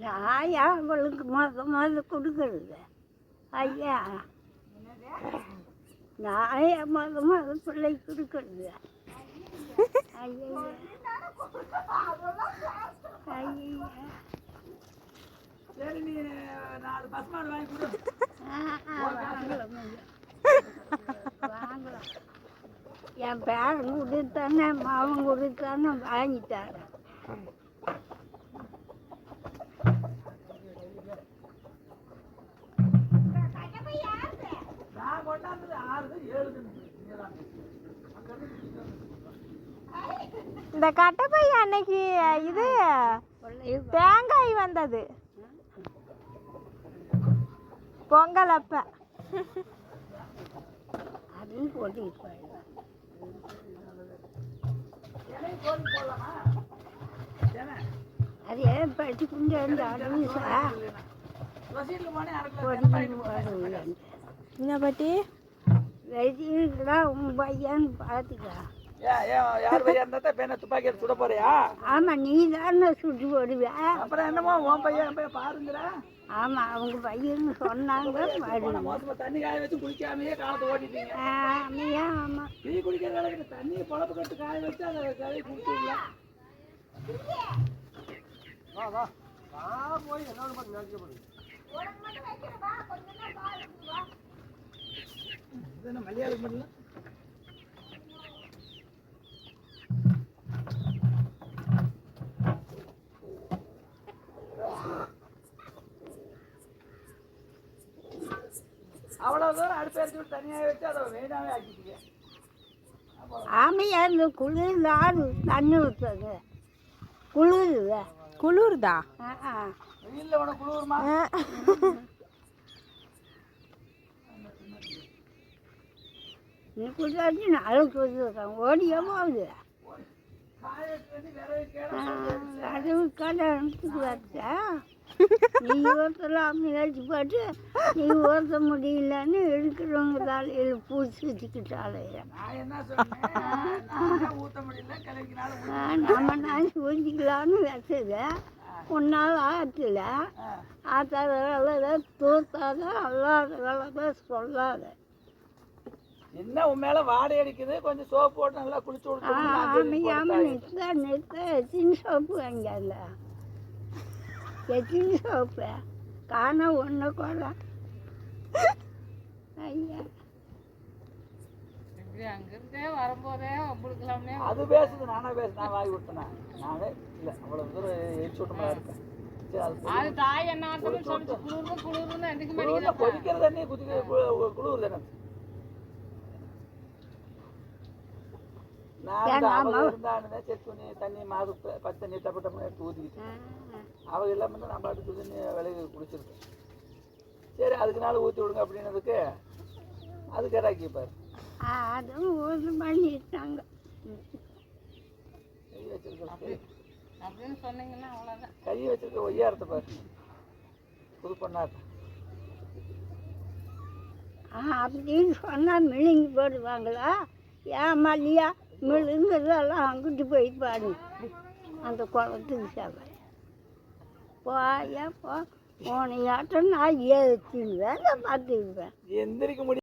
நான் அவளுக்கு முத முத கொடுக்கறது. ஐயா. நான் என் முத முத பிள்ளை கொடுக்கறது. ஐயா. ஐயா சரி நீ நாலு பசுமாடு வாங்கி கொடு வாங்கலாம் ஐயா. வாங்கலாம் என் பேரன் கொடுத்தானே மாவன் கொடுத்தானே வாங்கி இந்த கட்டப்பை அன்னைக்கு இது தேங்காய் வந்தது. பொங்கல் அப்ப. அது ஏன் பொடிக்கு போடுவேன் என்ன பாட்டி? உன் பையன் பார்த்துக்கா யார் பையன் இருந்தா தான் பேனை துப்பாக்கி எடுத்து சுட போறியா? ஆமாம் நீ தானே சுட்டு போடுவேன் அப்புறம் என்னமோ உன் பையன் பையன் பாருங்கிற ஆமாம் அவங்க பையன்னு சொன்னாங்க மோசமா தண்ணி காய வச்சு குளிக்காமையே காலத்தை ஓட்டிட்டீங்க. ஆமையா ஆமாம் டீ குடிக்கிற வேலைக்கு தண்ணியை பொழப்பு கட்டு காய வச்சு அதை கழுவி குடிச்சிடலாம் வா வா. வா போய் என்னோட பார்த்து நினைக்க இது என்ன மலையாளம் பண்ணல அவ்வளவு தூரம் அடுப்பு எரிச்சு விட்டு தனியாக வச்சு அதை வேணாவே ஆக்கிட்டீங்க. ஆமையா இந்த குளிர் தான் தண்ணி ஊற்றுங்க குளிருத. குளிர்தா? ஆ ஆ. வெயில்ல உனக்கு குளிருமா? இன்னைக்கு குளிராச்சு நாளைக்கு கொடுத்துருக்காங்க ஓடியே போகுது. காய வச்சு வந்து விறகு நீ ஒருத்தலாம் முயற்சி போட்டு நீ ஓர்த்த முடியலன்னு இருக்கிறவங்க தலையில் பூச்சி வச்சுக்கிட்டாலே. நான் நான் ஊத்த நம்ம நாய் ஊற்றிக்கலான்னு வச்சது. உன்னால் ஆற்றுல ஆற்றாத வேலை தூத்தாத அல்லாத வேலை சொல்லாத. என்ன உன் மேல வாடை அடிக்குது? கொஞ்சம் சோப்பு போட்டு நல்லா குளிச்சு எத்தின் சோப்பு வாங்கல எத்தின் சோப்பு. காண ஒன்று கூட. ஐயா. அது பேசுது நானா பேசு நான் வாங்கி விட்டேனா நானே இல்ல அவ்வளவு தூரம் எரிச்சு விட்ட மாதிரி இருக்கேன். அது புரியுது. குளிர்ல கொதிக்கிற தண்ணி குதிக்க குளிர் தானே நான் ஏன் இந்த நாம- அவங்க இருந்தானுங்க செக் பண்ணி தண்ணி மாது ப- பச்சை தண்ணி டப்பு டப்புன்னு எடுத்து ஊற்றிக்கிட்டு அவங்க இல்லாமல் இருந்தால் நம்ம அடுத்து தண்ணி விலைக்கு குடிச்சிருக்கோம் சரி அதுக்குனால ஊற்றி விடுங்க அப்படின்னதுக்கு அதுக்கு இறக்கி பாரு அதுவும் ஒரு பண்ணிட்டாங்க கை வச்சிருக்க கை வச்சிருக்க ஒய்யாரத்தை பாரு. புது பொண்ணாட்டம் ஆ அப்படின்னு சொன்னால் மிழுங்கி போடுவாங்களா? ஏன் மல்லியா மிழுங்குறதெல்லாம் அங்கிட்டு போய் பாரு அந்த குளத்துக்கு சேவை போயா போ. போனையாட்டம் நான் ஏற்றிடுவேன் பார்த்துக்குவேன் எந்திரிக்க முடியும்